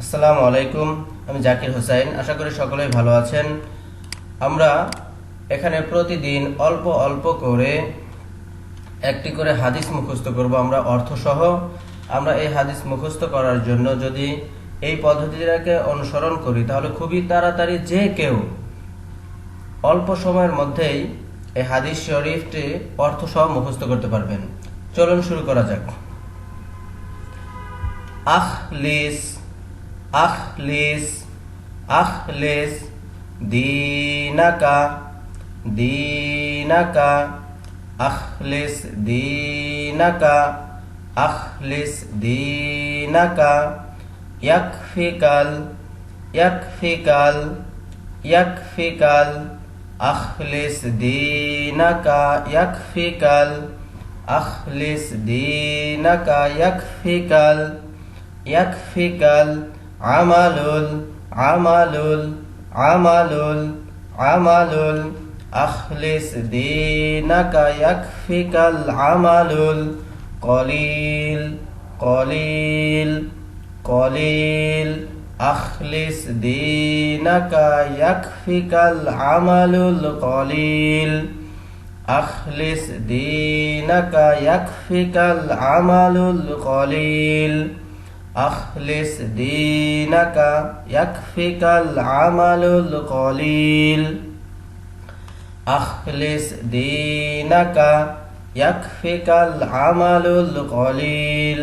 আসসালামু আলাইকুম, আমি জাকির হোসাইন। আশা করি সকলেই ভালো আছেন। আমরা এখানে প্রতিদিন অল্প অল্প করে একটি করে হাদিস মুখস্থ করব। আমরা অর্থসহ। আমরা এই হাদিস মুখস্থ করার জন্য যদি এই পদ্ধতিটাকে অনুসরণ করি, তাহলে খুবই তাড়াতাড়ি যে কেউ অল্প সময়ের মধ্যেই এই হাদিস শরীফটি অর্থসহ মুখস্থ করতে পারবেন। চলুন শুরু করা যাক। আখলিস আখলিস আখলিস দীনাকা দীনাকা আখলিস দীনাকা আখলিস দীনাকা ইয়াকফিকাল ইয়াকফিকাল ইয়াকফিকাল আখলিস দীনাকা ইয়াকফিকাল আখলিস দীনাকা ইয়াকফিকাল ইয়াকফিকাল আমালুল আমালুল আমালুল আমালুল, আখলিস দীনাকা ইয়াকফিকাল আমালুল, কলিল কলিল কলিল, আখলিস দীনাকা ইয়াকফিকাল আমালুল, কলিল, আখলিস দীনাকা ইয়াকফিকাল আমালুল, কলিল। আখলিস দীনাকা ইয়াকফিকাল আমালুল কলিল আখলিস দীনাকা ইয়াকফিকাল আমালুল কলিল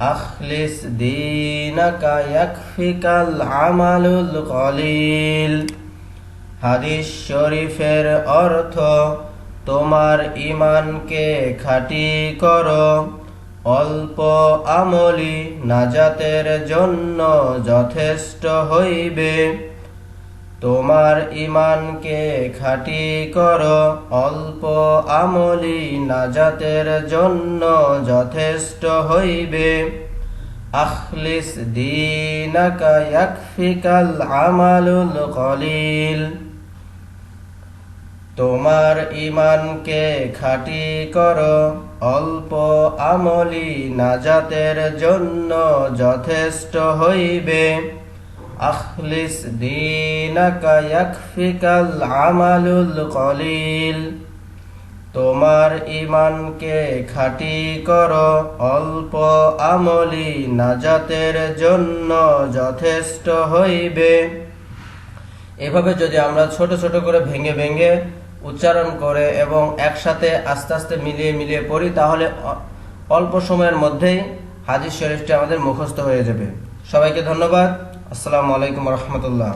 আখলিস দীনাকা ইয়াকফিকাল আমালুল কলিল হাদিস শরীফের অর্থ, তোমার ইমানকে খাঁটি করো। অল্প আমলি নাজাতের জন্য যথেষ্ট হইবে। তোমার ইমানকে খাটি করো, অল্প আমলি নাজাতের জন্য যথেষ্ট হইবে। আখলিস দীনাকা ইয়াকফিকাল আমালুল কলিল। তোমার ইমানকে খাটি করো, অল্প আমলি নাজাতের জন্য যথেষ্ট হইবে। আখলিস দীনাকা আমালুল কলিল। তোমার ইমানকে খাটি করো, অল্প আমলি নাজাতের জন্য যথেষ্ট হইবে। এভাবে যদি আমরা ছোট ছোট করে ভেঙে ভেঙে উচ্চারণ করে এবং একসাথে আস্তে আস্তে মিলিয়ে মিলিয়ে পড়ি, তাহলে অল্প সময়ের মধ্যেই হাজির শরীফটি আমাদের মুখস্থ হয়ে যাবে। সবাইকে ধন্যবাদ। আসসালামু আলাইকুম রহমতুল্লাহ।